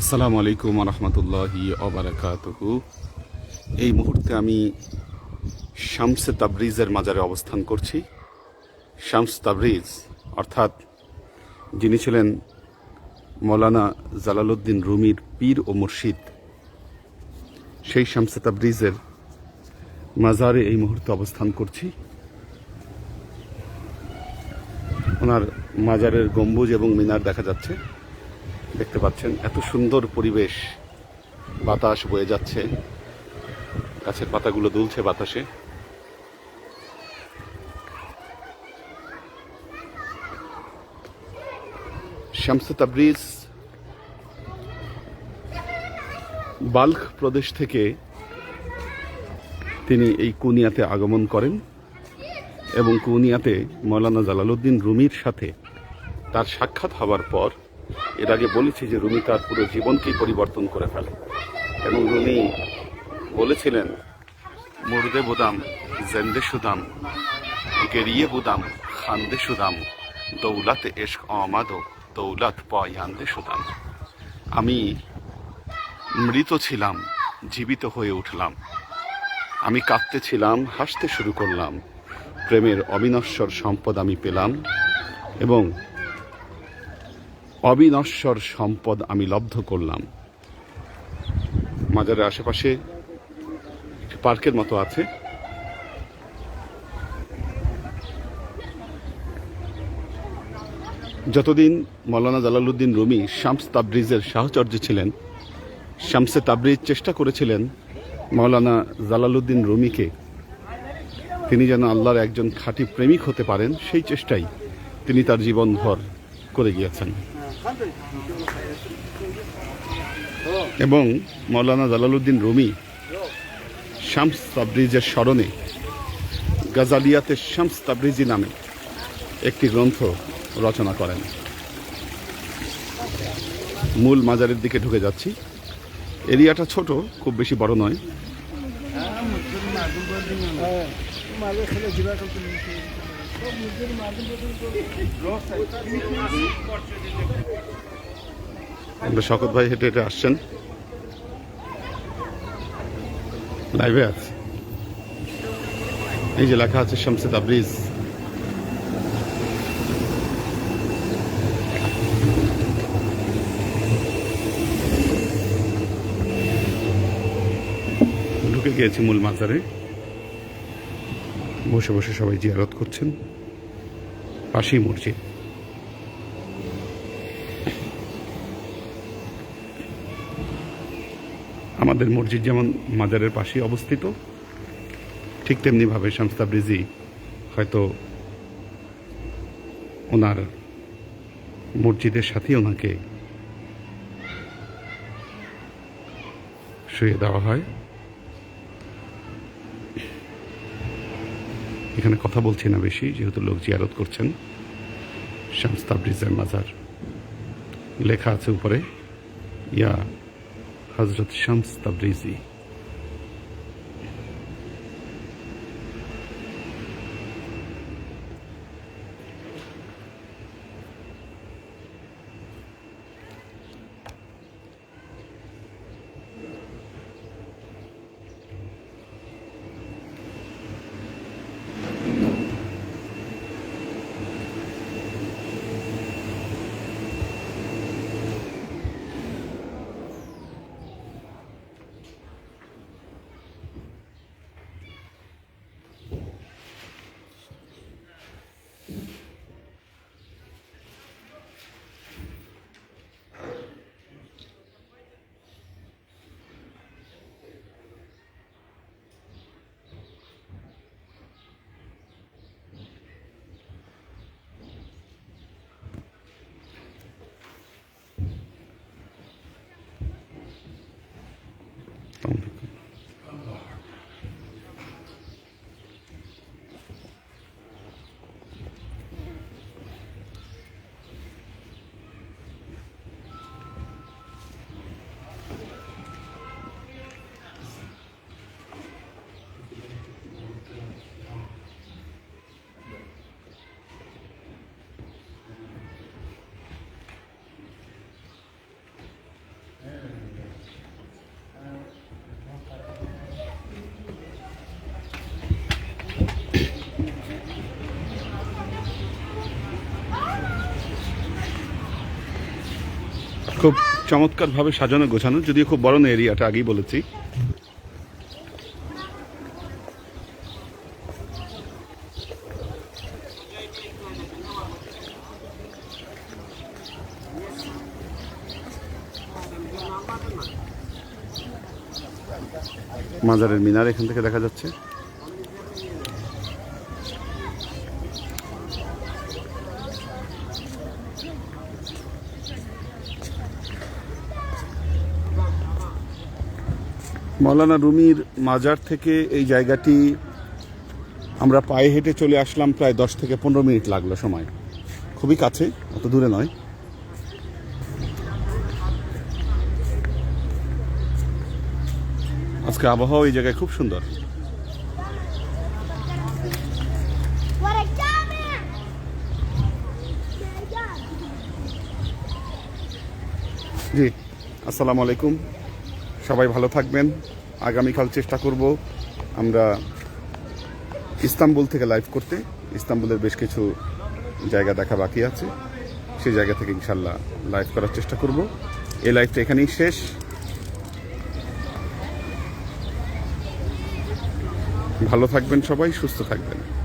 আসসালামু আলাইকুম রহমতুল্লাহি অবরাকাতহু এই মুহূর্তে আমি শামসে তাবরিজের মাজারে অবস্থান করছি। শামস তাবরিজ, অর্থাৎ যিনি ছিলেন মৌলানা জালালউদ্দিন রুমির পীর ও মুর্শিদ, সেই শামসে তাবরিজের মাজারে এই মুহূর্তে অবস্থান করছি। ওনার মাজারের গম্বুজ এবং মিনার দেখা যাচ্ছে। দেখতে পাচ্ছেন, এত সুন্দর পরিবেশ, বাতাস বয়ে যাচ্ছে, গাছের পাতাগুলো দুলছে বাতাসে। শামসে তাবরিজ বাল্ক প্রদেশ থেকে তিনি এই কুনিয়াতে আগমন করেন এবং কুনিয়াতে মৌলানা জালালউদ্দিন রুমির সাথে তার সাক্ষাৎ হওয়ার পর এর আগে বলেছি যে রুমি তার পুরো জীবনকেই পরিবর্তন করে ফেলে। এবং রুমি বলেছিলেন, মুর্দে বুদাম, জেন্দে সুদাম, গেরিয়ে বুদাম, খান্দে সুদাম, দৌলত এশক অমাদ দৌলাত পয়ান্দে সুদাম। আমি মৃত ছিলাম, জীবিত হয়ে উঠলাম। আমি কাঁদতে ছিলাম, হাসতে শুরু করলাম। প্রেমের অবিনশ্বর সম্পদ আমি পেলাম এবং অবিনশ্বর সম্পদ আমি লব্ধ করলাম। মাজারের আশেপাশে পার্কের মতো আছে। যতদিন মৌলানা জালালউদ্দিন রুমি শামস তাবরিজের সাহচর্য ছিলেন, শামসে তাবরিজ চেষ্টা করেছিলেন মৌলানা জালালউদ্দিন রুমিকে। তিনি যেন আল্লাহর একজন খাঁটি প্রেমিক হতে পারেন, সেই চেষ্টাই তিনি তার জীবনভর করে গিয়েছেন। এবং মৌলানা জালালউদ্দিন রুমি শামস তাবরিজের স্মরণে গাজালিয়াতে শামস তাবরিজি নামে একটি গ্রন্থ রচনা করেন। মূল মাজারের দিকে ঢুকে যাচ্ছি। এরিয়াটা ছোট, খুব বেশি বড় নয়। আমরা শকত ভাই হেঁটে হেঁটে আসছেন। লাইভে আছে। এই যে লেখা আছে শামসে তাবরিজ ঢুকে গিয়েছি মূল মাজারে। বসে বসে সবাই জিয়ারত করছেন। পাশেই মসজিদ। আমাদের মসজিদ যেমন মাজারের পাশেই অবস্থিত, ঠিক তেমনিভাবে শামস্তা ব্রিজি হয়তো ওনার মসজিদের সাথেই ওনাকে শুয়ে দেওয়া হয়। এখানে কথা বলছি না বেশি, যেহেতু লোক জিয়ারত করছেন। শামস তাবরিজের মাজার। লেখা আছে উপরে, ইয়া হজরত শামস তাবরিজি। আসসালামু খুব চমৎকারভাবে সাজানো গোছানো, যদিও খুব বড় না এরিয়াটা, আগেই বলেছি। মাজারের মিনার এখান থেকে দেখা যাচ্ছে। মৌলানা রুমির মাজার থেকে এই জায়গাটি আমরা পায়ে হেঁটে চলে আসলাম প্রায় দশ থেকে পনেরো মিনিট লাগল সময়। খুবই কাছে, অত দূরে নয়। আজকে আবহাওয়া এই জায়গায় খুব সুন্দর! জি, আসসালামু আলাইকুম। সবাই ভালো থাকবেন। আগামীকাল চেষ্টা করব আমরা ইস্তাম্বুল থেকে লাইভ করতে। ইস্তাম্বুলের বেশ কিছু জায়গা দেখা বাকি আছে। সেই জায়গা থেকে ইনশাল্লাহ লাইভ করার চেষ্টা করব। এই লাইভটা এখানেই শেষ। ভালো থাকবেন সবাই, সুস্থ থাকবেন।